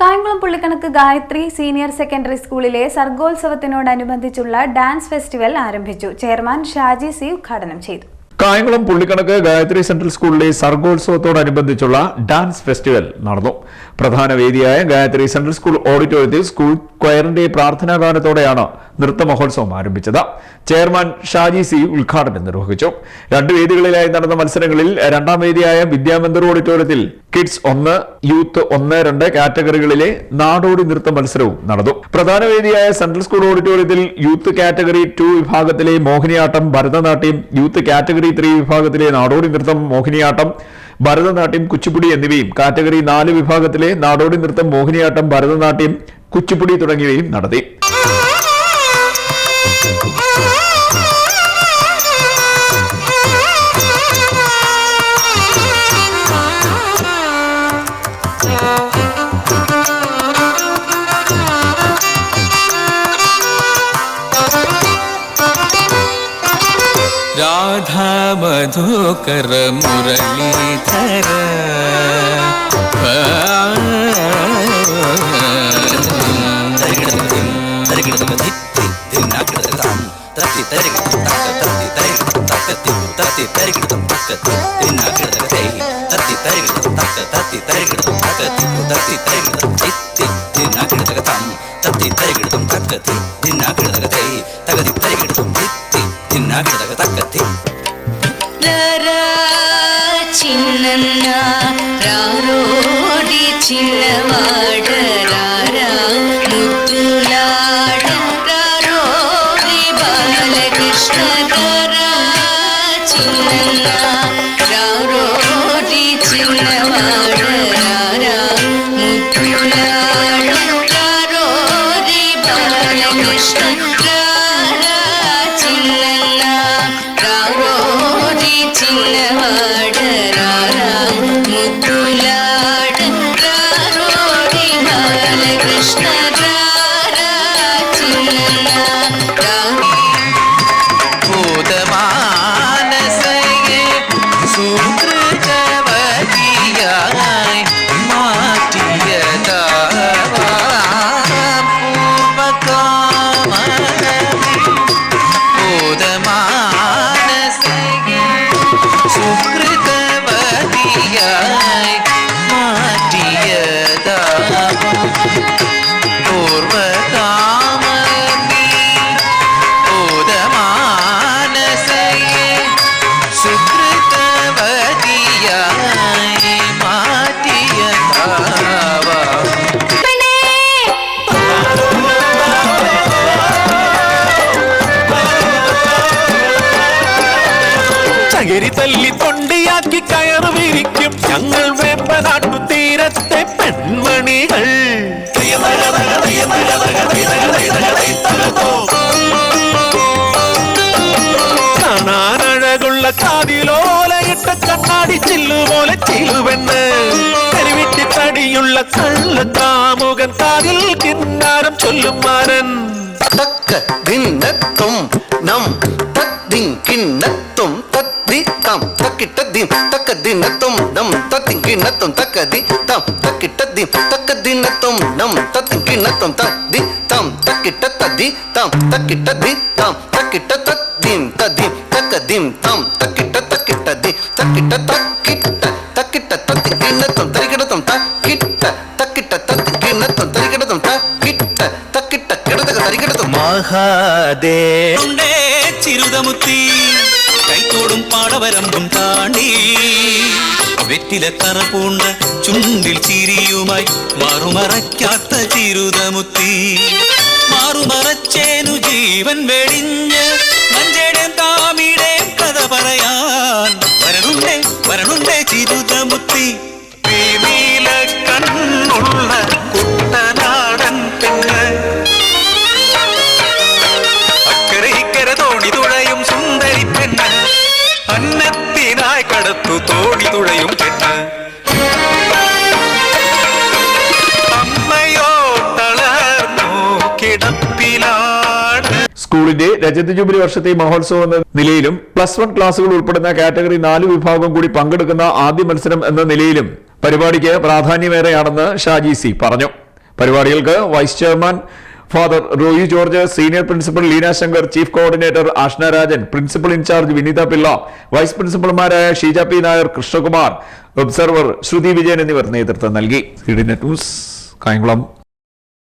കായംകുളം പുള്ളിക്കണക്ക് Gayathri senior secondary സ്കൂളിലെ സർഗോത്സവത്തിനോടനുബന്ധിച്ചുള്ള dance festival ആരംഭിച്ചു. ചെയർമാൻ ഷാജി സി ഉദ്ഘാടനം ചെയ്തു. കായംകുളം പുള്ളിക്കണക്ക് ഗായത്രി സെൻട്രൽ സ്കൂളിലെ സർഗോത്സവത്തോടനുബന്ധിച്ചുള്ള ഡാൻസ് ഫെസ്റ്റിവൽ നടന്നു. പ്രധാന വേദിയായ ഗായത്രി സെൻട്രൽ സ്കൂൾ ഓഡിറ്റോറിയത്തിൽ സ്കൂൾ ക്വയറിന്റെ പ്രാർത്ഥനാ ഗാനത്തോടെയാണ് നൃത്ത മഹോത്സവം ആരംഭിച്ചത്. ചെയർമാൻ ഷാജി സി ഉദ്ഘാടനം നിർവഹിച്ചു. രണ്ട് വേദികളിലായി നടന്ന മത്സരങ്ങളിൽ രണ്ടാം വേദിയായ വിദ്യാമന്ദർ ഓഡിറ്റോറിയത്തിൽ കിഡ്സ് ഒന്ന് യൂത്ത് ഒന്ന് രണ്ട് കാറ്റഗറികളിലെ നാടോടി നൃത്ത മത്സരവും നടന്നു. പ്രധാന വേദിയായ സെൻട്രൽ സ്കൂൾ ഓഡിറ്റോറിയത്തിൽ യൂത്ത് കാറ്റഗറി ടു വിഭാഗത്തിലെ Mohiniyattam Bharatanatyam youth category three വിഭാഗത്തിലെ നാടോടി നൃത്തം മോഹിനിയാട്ടം ഭരതനാട്യം കുച്ചിപ്പുടി എന്നിവയും കാറ്റഗറി നാല് വിഭാഗത്തിലെ നാടോടി നൃത്തം മോഹിനിയാട്ടം ഭരതനാട്യം കുച്ചിപ്പുടി തുടങ്ങിയവയും നടത്തി. మధుకర మురళీధర తరి తరి రారా చిన్నన్న రారోడి చిన్నవాడ రారా ചകരി തല്ലി തൊണ്ടിയാക്കി കയറ് വിരിക്കും. ഞങ്ങൾ വേമ്പനാട്ടു തീരത്തെ പെൺമണികൾ. കാണാനഴകുള്ള കാതിലോലയിട്ട കണ്ണാടി ചില്ലുപോലെ ചിലുവെണ്ണ് കരിവിറ്റി തടിയുള്ള കള്ള കാമുകൻ കാതിൽ കിന്നാരം ചൊല്ലും മാരൻ തക്ക ദിന്നത്തും നം തദ്ദിൻ കിണ്ണത്തും ప్రీతం తక్కిట దిం తక్క దిన తొండం తతింకి నత్తం తక్క ది తం తక్కిట దిం తక్క దిన తొండం తతింకి నత్తం తది తం తక్కిట తది తం తక్కిట ది తం తక్కిట తదిం తదిం తక్క దిం తం తక్కిట తక్కిట ది తక్కిట తక్కిట తక్కిట తతింకి నత్తం తరికిట తం తక్కిట తక్కిట తతింకి నత్తం తరికిట తం తక్కిట తక్కిట కిడతక తరికిట తం మహాదే చిరుదముతి പാടവരമ്പും താണ്ടി. വെറ്റില കറപൂണ്ട ചുണ്ടിൽ ചിരിയുമായി മാറുമറക്കാത്ത ചിരുതമുത്തി. മാറുമറച്ചേനു ജീവൻ വെടിഞ്ഞ് മഞ്ചേടെ താമിടെ കഥ പറയാൻ. വരണുണ്ടേ വരണുണ്ടേ ചിരുതമുത്തി. സ്കൂളിന്റെ രജത ജൂബിലി വർഷത്തെ മഹോത്സവം എന്ന നിലയിലും പ്ലസ് വൺ ക്ലാസുകൾ ഉൾപ്പെടുന്ന കാറ്റഗറി നാല് വിഭാഗം കൂടി പങ്കെടുക്കുന്ന ആദ്യ മത്സരം എന്ന നിലയിലും പരിപാടിക്ക് പ്രാധാന്യമേറെയാണെന്ന് ഷാജി സി പറഞ്ഞു. പരിപാടികൾക്ക് vice chairman father Roy George senior principal Leena Shankar chief coordinator Ashna Rajan principal in charge Vineetha Pillai vice പ്രിൻസിപ്പൽമാരായ Sheeja P Nair Krishnakumar observer ശ്രുതി വിജയൻ എന്നിവർ നേതൃത്വം നൽകി. ന്യൂസ് കായംകുളം.